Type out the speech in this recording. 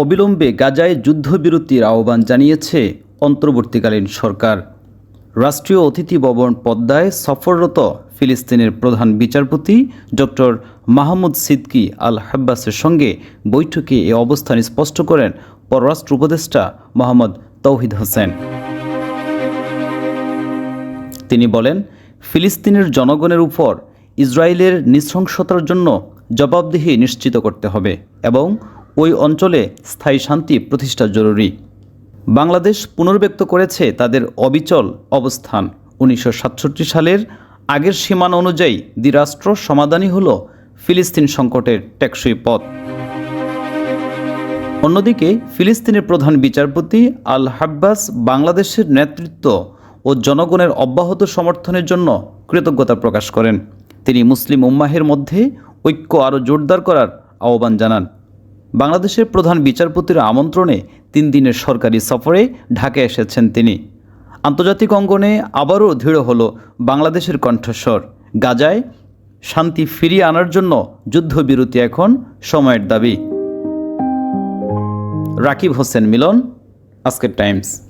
অবিলম্বে গাজায় যুদ্ধবিরতির আহ্বান জানিয়েছে অন্তর্বর্তীকালীন সরকার। রাষ্ট্রীয় অতিথি ভবন পদ্মায় সফররত ফিলিস্তিনের প্রধান বিচারপতি ডক্টর মাহমুদ সিদ্কি আল হাব্বাসের সঙ্গে বৈঠকে এ অবস্থান স্পষ্ট করেন পররাষ্ট্র উপদেষ্টা মোহাম্মদ তৌহিদ হোসেন। তিনি বলেন, ফিলিস্তিনের জনগণের উপর ইসরায়েলের নৃশংসতার জন্য জবাবদিহি নিশ্চিত করতে হবে এবং ওই অঞ্চলে স্থায়ী শান্তি প্রতিষ্ঠা জরুরি। বাংলাদেশ পুনর্ব্যক্ত করেছে তাদের অবিচল অবস্থান। উনিশশো সাতষট্টি সালের আগের সীমানা অনুযায়ী দ্বিরাষ্ট্র সমাধানই হল ফিলিস্তিন সংকটের টেকসই পথ। অন্যদিকে ফিলিস্তিনের প্রধান বিচারপতি আল হাব্বাস বাংলাদেশের নেতৃত্ব ও জনগণের অব্যাহত সমর্থনের জন্য কৃতজ্ঞতা প্রকাশ করেন। তিনি মুসলিম উম্মাহের মধ্যে ঐক্য আরও জোরদার করার আহ্বান জানান। বাংলাদেশের প্রধান বিচারপতির আমন্ত্রণে তিন দিনের সরকারি সফরে ঢাকায় এসেছেন তিনি। আন্তর্জাতিক অঙ্গনে আবারও দৃঢ় হল বাংলাদেশের কণ্ঠস্বর। গাজায় শান্তি ফিরিয়ে আনার জন্য যুদ্ধবিরতি এখন সময়ের দাবি। রাকিব হোসেন মিলন, আজকের টাইমস।